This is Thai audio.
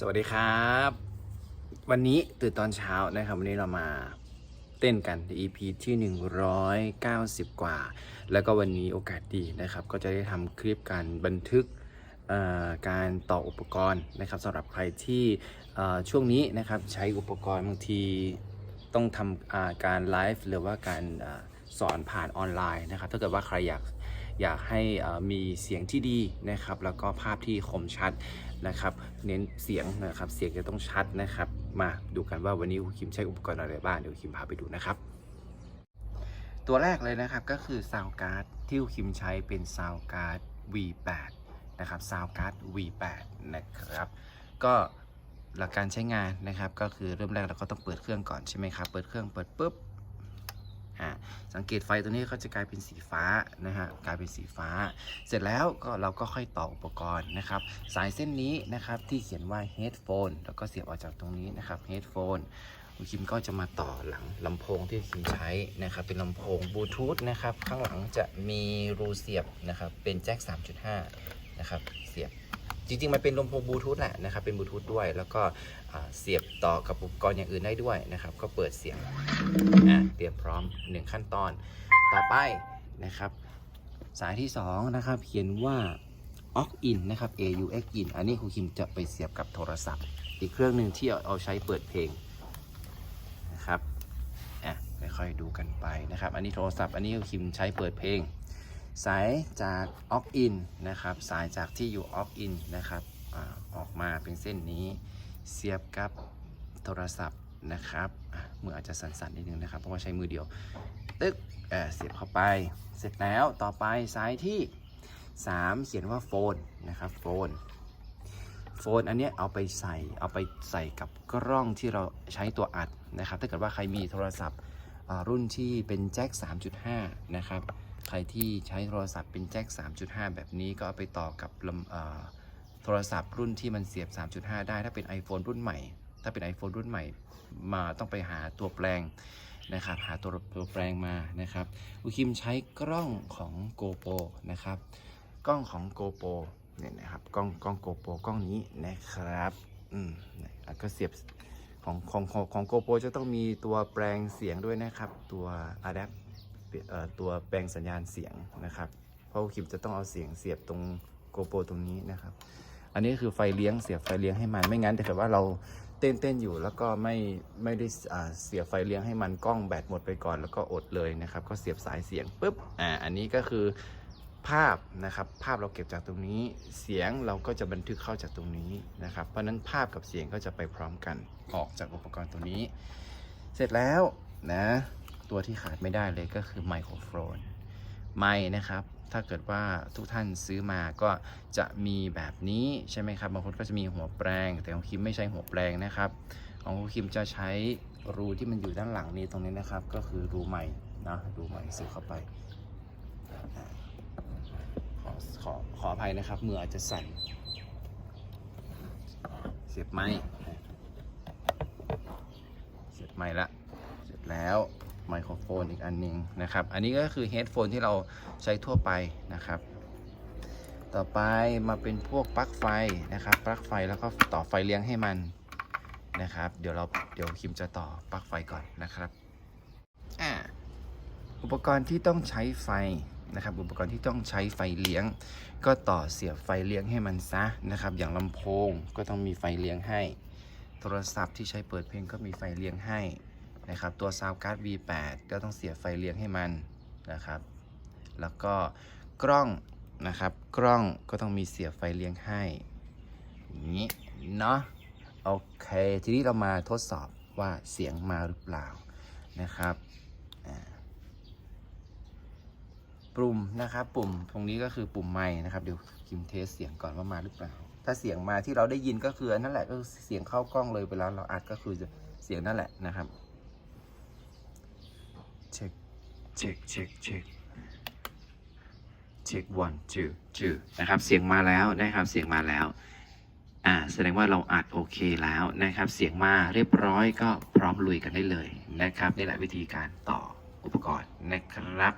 สวัสดีครับ วันนี้ตื่นตอนเช้านะครับ วันนี้เรามาเต้นกัน EP ที่ 190 กว่า แล้วก็วันนี้โอกาสดีนะครับ ก็จะได้ทำคลิปการบันทึกการต่ออุปกรณ์นะครับสำหรับใครที่ช่วงนี้นะครับใช้อุปกรณ์บางทีต้องทำการไลฟ์หรือว่าการอสอนผ่านออนไลน์นะครับถ้าเกิดว่าใครอยาก อยากให้มีเสียงที่ดีนะครับ แล้วก็ภาพที่คมชัดนะครับ เน้นเสียงนะครับ เสียงจะต้องชัดนะครับ มาดูกันว่าวันนี้ครูคิมใช้อุปกรณ์อะไรบ้างเดี๋ยวคิมพาไปดูนะครับ ตัวแรกเลยนะครับก็คือซาวการ์ดที่ครูคิมใช้เป็นซาวการ์ด V8 นะครับซาวการ์ด V8 นะครับ ก็หลักการใช้งานนะครับก็คือเริ่มแรกเราก็ต้องเปิดเครื่องก่อนใช่ไหมครับ เปิดเครื่องเปิดปุ๊บ สังเกตไฟตัวนี้ก็จะกลายเป็นสีฟ้านะฮะกลายเป็นสีฟ้า เสร็จแล้วก็เราก็ค่อยต่ออุปกรณ์นะครับ สายเส้นนี้นะครับที่เขียนว่า headphone แล้วก็เสียบออกจากตรงนี้นะครับ headphone คุณคิมก็จะมาต่อหลังลำโพงที่คิมใช้นะครับ เป็นลำโพงบลูทูธนะครับ ข้างหลังจะมีรูเสียบนะครับ เป็นแจ็ค 3.5 นะครับ เสียบ จริงๆ มันเป็นลำโพงบลูทูธแหละนะครับ เป็นบลูทูธด้วย แล้วก็เสียบต่อกับอุปกรณ์อย่างอื่นได้ด้วยนะครับ ก็เปิดเสียงอะเตรียมพร้อม 1 ขั้นตอน ต่อไปนะครับ สายที่ 2 นะครับ เขียนว่า aux in นะครับ aux in อันนี้ครูคิมจะไปเสียบกับโทรศัพท์ อีกเครื่องหนึ่งที่เอาใช้เปิดเพลงนะครับอะค่อยๆดูกันไปนะครับ อันนี้โทรศัพท์ อันนี้ครูคิมใช้เปิดเพลง สายจาก aux in นนะครับ สายจากที่อยู่ aux in นนะครับออกมาเป็นเส้นนี้เสียบกับโทรศัพท์นะครับมืออาจจะสั่นๆนิดนึงนะครับ เพราะว่าใช้มือเดียว ตึ๊กเออเสียบเข้าไป เสร็จแล้วต่อไปสายที่ 3 เขียนว่าโฟนนะครับโฟนโฟนอันนี้เอาไปใส่เอาไปใส่กับกล้องที่เราใช้ตัวอัดนะครับ ถ้าเกิดว่าใครมีโทรศัพท์รุ่นที่เป็นแจ็ค3.5 นะครับ ใครที่ใช้โทรศัพท์เป็นแจ็ค 3.5 แบบนี้ก็เอาไปต่อกับลำโทรศัพท์รุ่นที่มันเสียบ 3.5 ได้ ถ้าเป็น iPhone รุ่นใหม่ ถ้าเป็น iPhone รุ่นใหม่ มาต้องไปหาตัวแปลงนะครับ หาตัวตัวแปลงมานะครับอุคิมใช้กล้องของ GoPro นะครับ กล้องของ GoPro เนี่ยนะครับ กล้องกล้อง GoPro กล้องนี้นะครับ อืมแล้วก็เสียบของของของของ GoPro จะต้องมีตัวแปลงเสียงด้วยนะครับ ตัว Adapt เอ่อ ตัวแปลงสัญญาณเสียงนะครับ เพราะอุคิมจะต้องเอาเสียงเสียบตรง GoPro ตรงนี้นะครับ อันนี้คือไฟเลี้ยงเสียบไฟเลี้ยงให้มันไม่งั้นแต่เกิดว่าเราเต้นเต้นอยู่แล้วก็ไม่ไม่ได้เสียบไฟเลี้ยงให้มันกล้องแบตหมดไปก่อนแล้วก็อดเลยนะครับ ก็เสียบสายเสียงปุ๊บอ่าอันนี้ก็คือภาพนะครับภาพเราเก็บจากตรงนี้เสียงเราก็จะบันทึกเข้าจากตรงนี้นะครับ เพราะฉะนั้นภาพกับเสียงก็จะไปพร้อมกันออกจากอุปกรณ์ตัวนี้ เสร็จแล้วนะ ตัวที่ขาดไม่ได้เลยก็คือไมโครโฟนไม้นะครับ ถ้าเกิดว่าทุกท่านซื้อมาก็จะมีแบบนี้ใช่ไหมครับ บางคนก็จะมีหัวแปลง แต่ของคิมไม่ใช่หัวแปลงนะครับ ของคิมจะใช้รูที่มันอยู่ด้านหลังนี้ตรงนี้นะครับ ก็คือรูใหม่นะรูใหม่ซื้อเข้าไป ขอขอขออภัยนะครับมืออาจจะสั่นเสียบไม้เสียบไม้ละเสร็จแล้ว ไมโครโฟนอีกอันหนึงนะครับ อันนี้ก็คือเฮดโฟนที่เราใช้ทั่วไปนะครับ ต่อไปมาเป็นพวกปลั๊กไฟนะครับปลั๊กไฟแล้วก็ต่อไฟเลี้ยงให้มันนะครับ เดี๋ยวเราเดี๋ยวคิมจะต่อปลั๊กไฟก่อนนะครับอุปกรณ์ที่ต้องใช้ไฟนะครับ อุปกรณ์ที่ต้องใช้ไฟเลี้ยง ก็ต่อเสียบไฟเลี้ยงให้มันซะนะครับ อย่างลำโพงก็ต้องมีไฟเลี้ยงให้ โทรศัพท์ที่ใช้เปิดเพลงก็มีไฟเลี้ยงให้ นะครับ ตัวซาวการ์ด V8 ก็ต้องเสียบไฟเลี้ยงให้มันนะครับ แล้วก็กล้องนะครับ กล้องก็ต้องมีเสียบไฟเลี้ยงให้อย่างนี้เนาะโอเคทีนี้เรามาทดสอบว่าเสียงมาหรือเปล่านะครับปุ่มนะครับ ปุ่มตรงนี้ก็คือปุ่มไม้นะครับเดี๋ยวคิมเทสเสียงก่อนว่ามาหรือเปล่า ถ้าเสียงมาที่เราได้ยินก็คือนั่นแหละก็เสียงเข้ากล้องเลยเวลาเราอัดก็คือเสียงนั่นแหละนะครับเช็ค เช็คเช็คเช็คเช็ค one two two นะครับ เสียงมาแล้วนะครับเสียงมาแล้วอ่าแสดงว่าเราอัดโอเคแล้วนะครับ เสียงมาเรียบร้อยก็พร้อมลุยกันได้เลยนะครับนี่แหละวิธีการต่ออุปกรณ์นะครับ